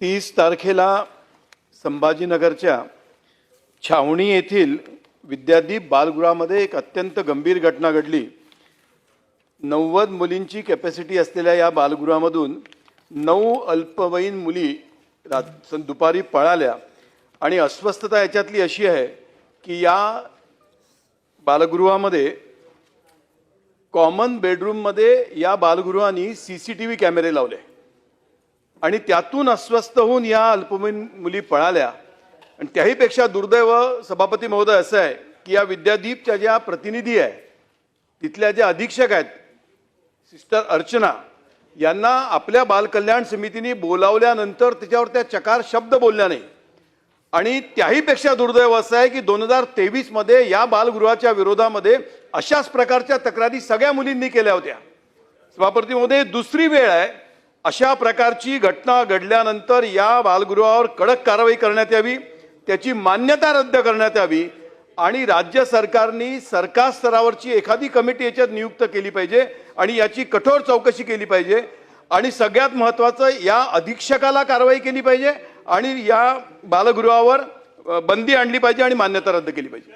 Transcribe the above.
तीस तारखेला संभाजीनगरच्या छावणी येथील विद्यादीप बालगृहामध्ये एक अत्यंत गंभीर घटना घडली. नव्वद मुलींची कॅपॅसिटी असलेल्या या बालगृहामधून नऊ अल्पवयीन मुली रात दुपारी पळाल्या. आणि अस्वस्थता याच्यातली अशी आहे की या बालगृहामध्ये कॉमन बेडरूममध्ये या बालगृहांनी सी सी टी व्ही कॅमेरे लावले. आणि त्यातून अस्वस्थ होऊन या अल्पवयीन मुली पळाल्या. आणि त्याहीपेक्षा दुर्दैव सभापती महोदय असं आहे की या विद्यादीपच्या ज्या प्रतिनिधी आहे तिथल्या ज्या अधीक्षक आहेत सिस्टर अर्चना यांना आपल्या बालकल्याण समितीने बोलावल्यानंतर त्याच्यावर त्या चकार शब्द बोलल्या नाही. आणि त्याहीपेक्षा दुर्दैव असं आहे की दोन हजार तेवीसमध्ये या बालगृहाच्या विरोधामध्ये अशाच प्रकारच्या तक्रारी सगळ्या मुलींनी केल्या होत्या. सभापती महोदय दुसरी वेळ आहे अशा प्रकारची घटना घडल्यानंतर या बालगृहावर कडक कारवाई करण्यात यावी त्याची मान्यता रद्द करण्यात यावी आणि राज्य सरकारने सरकार स्तरावरची एखादी कमिटी याच्यात नियुक्त केली पाहिजे आणि याची कठोर चौकशी केली पाहिजे. आणि सगळ्यात महत्त्वाचं या अधीक्षकाला कारवाई केली पाहिजे आणि या बालगृहावर बंदी आणली पाहिजे आणि मान्यता रद्द केली पाहिजे.